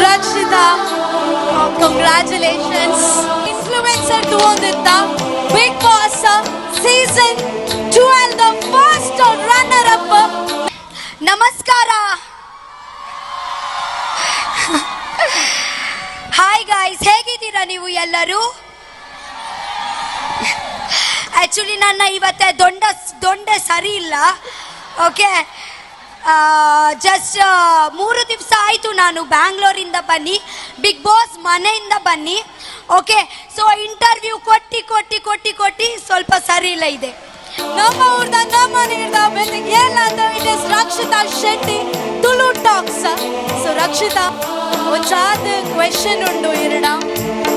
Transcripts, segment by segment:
Rajshita, congratulations. Influencer duo Ditta, Big Boss, season 12, the first runner-up. ಎಲ್ಲರೂ actually ನನ್ನ ಇವತ್ತೆ ದೊಂಡ ದೊಂಡ ಸರಿ ಇಲ್ಲ. ಓಕೆ ಜಸ್ಟ್ ಮೂರು ದಿವಸ ಆಯಿತು ನಾನು ಬ್ಯಾಂಗ್ಳೂರಿಂದ ಬನ್ನಿ. ಬಿಗ್ ಬಾಸ್ ಮನೆಯಿಂದ ಬನ್ನಿ. ಓಕೆ ಸೊ ಇಂಟರ್ವ್ಯೂ ಕೊಟ್ಟು ಕೊಟ್ಟು ಕೊಟ್ಟು ಕೊಟ್ಟು ಸ್ವಲ್ಪ ಸರಿ ಇಲ್ಲ ಇದೆ. ನಮ್ಮ ಊರ್ದ, ನಮ್ಮ ನೀರ್ದ ಬೆಲ್ಲಿಗೆ ಏನಿಲ್ಲ ಅಂತ it is Rakshita Shetty, Tulu talks so Rakshita ಒಂಚಾದ question ಉಂಡು ಇರಡ?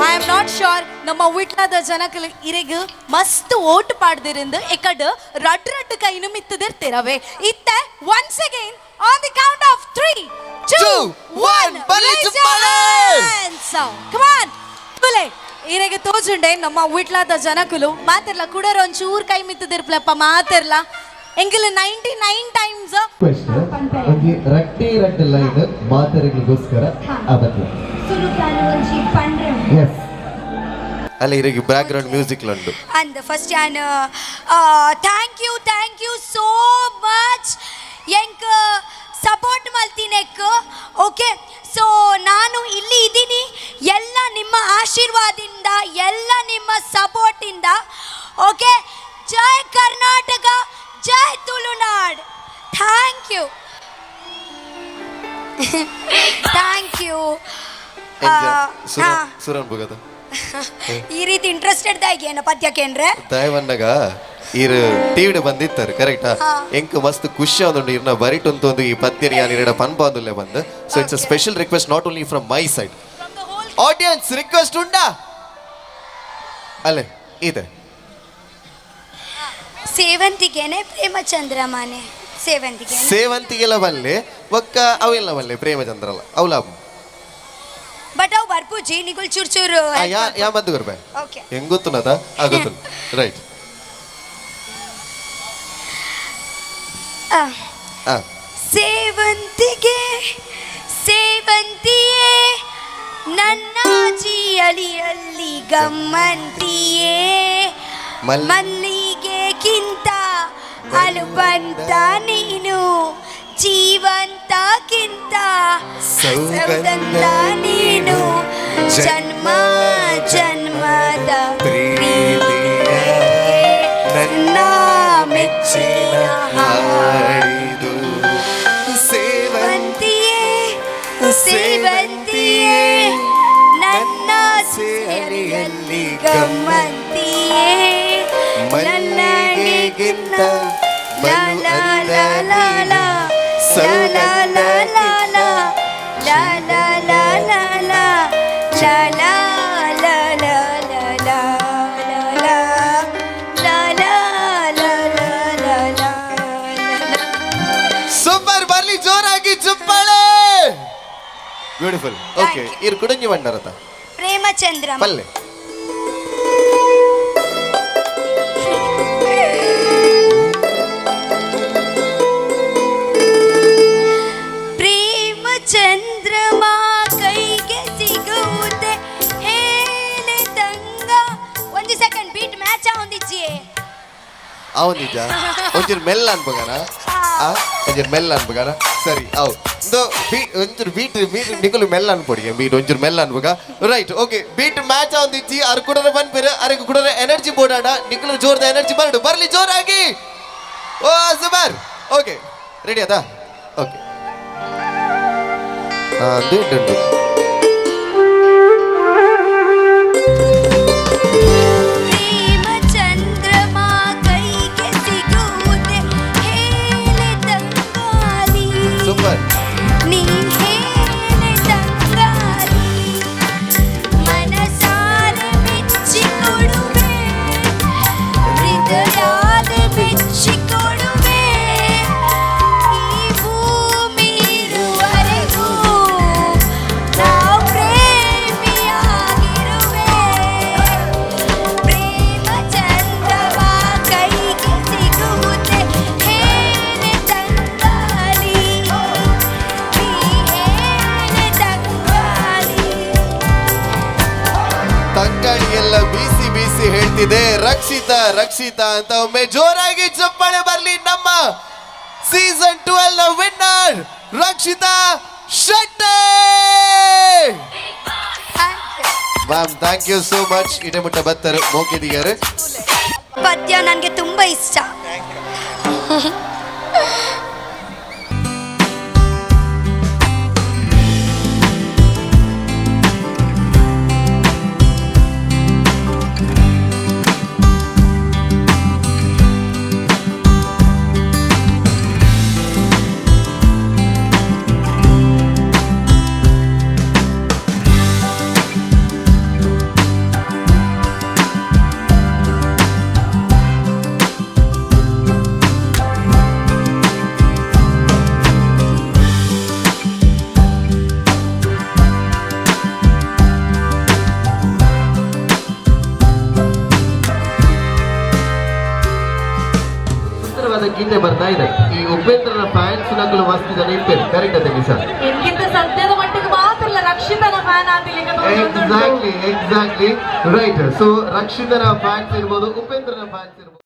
ಐ ಆಮ್ ನಾಟ್ ಶೋರ್ ನಮ್ಮ ವಿಟ್ಲದ ಜನಕಲ್ ಇರೆಗ್ ಮಸ್ತ್ ಓಟ್ ಪಾಡ್ದಿರಿಂದ ಎಕಡ್ ರಡ್ ರಡ್ ಕೈನು ಮಿತ್ತದಿರ್ತಿರವೆ. ಇತ್ತ once again on the count of three two Two, one, one! Come on ತುಲೆ ಇರೆಗೆ ತೋಜುಂಡೆ ನಮ್ಮ ವಿಟ್ಲಾದ ಜನಕುಲು. ಮಾತಿರ್ಲ ಕುಡರ ಒಂಚೂರ್ ಕೈ ಮಿತ್ತದಿರ್ಪ್ಲಪ್ಪ ಮಾತಿರ್ಲ. ಎಂಗಿಲ್ ನೈಂಟಿ ನೈನ್ ಟೈಮ್ಸ್ ರಟ್ಟಿ ರಟ್ಟಿ ಲೈನ್ ಮಾತರಿಗಳಿಗೋಸ್ಕರ ಪಂಡ್ರೆ ಎಸ್ ಅಲ್ಲ ಇರಿಗೆ background music ಲಂಡು and first on thank you thank you so much ಎಂಕ್ ಸಪೋರ್ಟ್ ಮಲ್ತಿನೆಕ್ ಓಕೆ ಸೊ ನಾನು ಇಲ್ಲಿ ಇದ್ದೀನಿ. ಎಲ್ಲ ನಿಮ್ಮ ಆಶೀರ್ವಾದದಿಂದ ಎಲ್ಲ ನಿಮ್ಮ ಸಪೋರ್ಟಿಂದ ಓಕೆ ಜೈ ಕರ್ನಾಟಕ ಜೈ Tulunad. Thank you thank you ಸುರನ್ ಸುರನ್ ಬುಗದ ಈ ರೀತಿ ಇಂಟ್ರೆಸ್ಟೆಡ್ ಏನು ಪದ್ಯಕ್ಕೇನ್ರೆ ದಯವನ್ನಗ ಇರ್ ಟಿವಿಡ್ ಬಂದಿತ್ತಾರೆ ಕರೆಕ್ಟಾ ಎಂಕ ಮಸ್ತ್ ಖುಷಿ ಆದುಂಡು ಇರ್ನ ಬರಿಟ್ ಒಂದು ಈ ಪದ್ಯನ ಯಾನ್ ಇರಡ ಪನ್ಪಾದುಲ್ಲೆ ಬಂದು. So it's a special request not only from my side audience request ಉಂಡ ಅಲ್ಲೇ ಇದೆ. ಸೇವಂತಿಗೆನೆ ಪ್ರೇಮಚಂದ್ರಮಾನೆ ಸೇವಂತಿಗೆ ಸೇವಂತಿಗೆಲ್ಲ ಬಲ್ಲೆ ಒಕ್ಕ ಅವೆಲ್ಲ ಬಲ್ಲೆ ಪ್ರೇಮಚಂದ್ರಲ್ಲ ಅವಲ ಬಟ್ ಅವು ಚುರುಚುರು ಚೂರು ಯಾ ಯಾ ಬರ್ಬೆ ಓಕೆ ಹೆಂಗ್ ಗೊತ್ತುನದ ಆ ಗೊತ್ತು. ರೈಟ್ ಸೇವಂತಿಗೆ ಸೇವಂತಿಯೇ ನನ್ನ ಜಿಯಲಿಯಲ್ಲಿ ಗಮ್ಮಂತಿಯೇ ಮಲ್- ಮಲ್ಲಿಗೆಗಿಂತ ಅಲುಬಂತ ನೀನು ಜೀವಂತಕ್ಕಿಂತ ಸೌಗಂಧ ನೀನು ಜನ್ಮ ಜನ್ಮದ ಪ್ರೀತಿಯೇ ನನ್ನ ಮೆಚ್ಚಿನ ಹಾಡಿದು ಸೇವಂತಿಯೇ ಸೇವಂತಿಯೇ ನನ್ನ ಸೇರಿಯಲ್ಲಿ ಗಮ್ಮಂತಿಯೇ ಬ್ಯೂಟಿಫುಲ್ ಓಕೆ ಇರ್ ಕುಡಂಜಿ ಬಂಡಾರತ ಪ್ರೇಮಚಂದ್ರ ಪಲ್ಲೆ. ಅವನಿದ್ದ ಒಂಚೂರು ಮೆಲ್ಲ ಅನ್ಬೋಗಣ ಆ ಒಂಚೂರು ಮೆಲ್ಲ ಅನ್ಬಗಾನ ಸರಿ ಅವ್ ಒಂದು ಬೀಟ್ ಒಂಚೂರು ಬೀಟ್ ಬೀಟ್ ನಿಕಲು ಮೆಲ್ಲ ಅನ್ಕೊಡಿ ಬೀಟ್ ಒಂಚೂರು ಮೆಲ್ಲ ಅನ್ಬಗ ರೈಟ್ ಓಕೆ ಬೀಟ್ ಮ್ಯಾಚ್ ಒಂದಿಚ್ಚಿ ಅರ್ ಕುಡರ ಬಂದ್ಬೇರೆ ಅರಗೆ ಕುಡರ ಎನರ್ಜಿ ಬೋಡಾಡ ನಿಕಲು ಜೋರ್ದ ಎನರ್ಜಿ ಬರಡು ಬರ್ಲಿ ಜೋರಾಗಿ ಓ ಸುಬರ್ ಓಕೆ ರೆಡಿ ಅದಾ ಓಕೆ ಹಾಂ ಎಲ್ಲ ಬೀಸಿ ಬೀಸಿ ಹೇಳ್ತಿದೆ. ರಕ್ಷಿತಾ ರಕ್ಷಿತಾ ಅಂತ ಒಮ್ಮೆ ಜೋರಾಗಿ ಚಪ್ಪಾಳೆ ಬರ್ಲಿ ನಮ್ಮ season ಟ್ವೆಲ್ನ winner Rakshita Shetty! Ma'am thank you so much ಇಟಮುಟ್ಟ ಬತ್ತರು ಮೋಕಿದಿಗಾರು ಪದ್ಯ ನನಗೆ ತುಂಬಾ ಇಷ್ಟ. ಗೀತೆ ಬರ್ತಾ ಇದೆ. ಈ ಉಪೇಂದ್ರನ ಫ್ಯಾನ್ಸ್ ನಗಲು ವಸ್ತುದಲ್ಲಿ ಇಪ್ಪೇ ಕರೆಕ್ಟ್ ಅದೇ ನಿಷಾ ಮಟ್ಟಿಗೆ ಮಾತ್ರ ರಕ್ಷಿತನ ಫ್ಯಾನ್ ಆಗ್ಲಿಕ್ಕೆ ಎಕ್ಸಾಕ್ಟ್ಲಿ ಎಕ್ಸಾಕ್ಟ್ಲಿ ರೈಟ್ ಸೊ ರಕ್ಷಿತನ ಫ್ಯಾನ್ಸ್ ಇರ್ಬೋದು ಉಪೇಂದ್ರನ ಫ್ಯಾನ್ಸ್ ಇರ್ಬೋದು.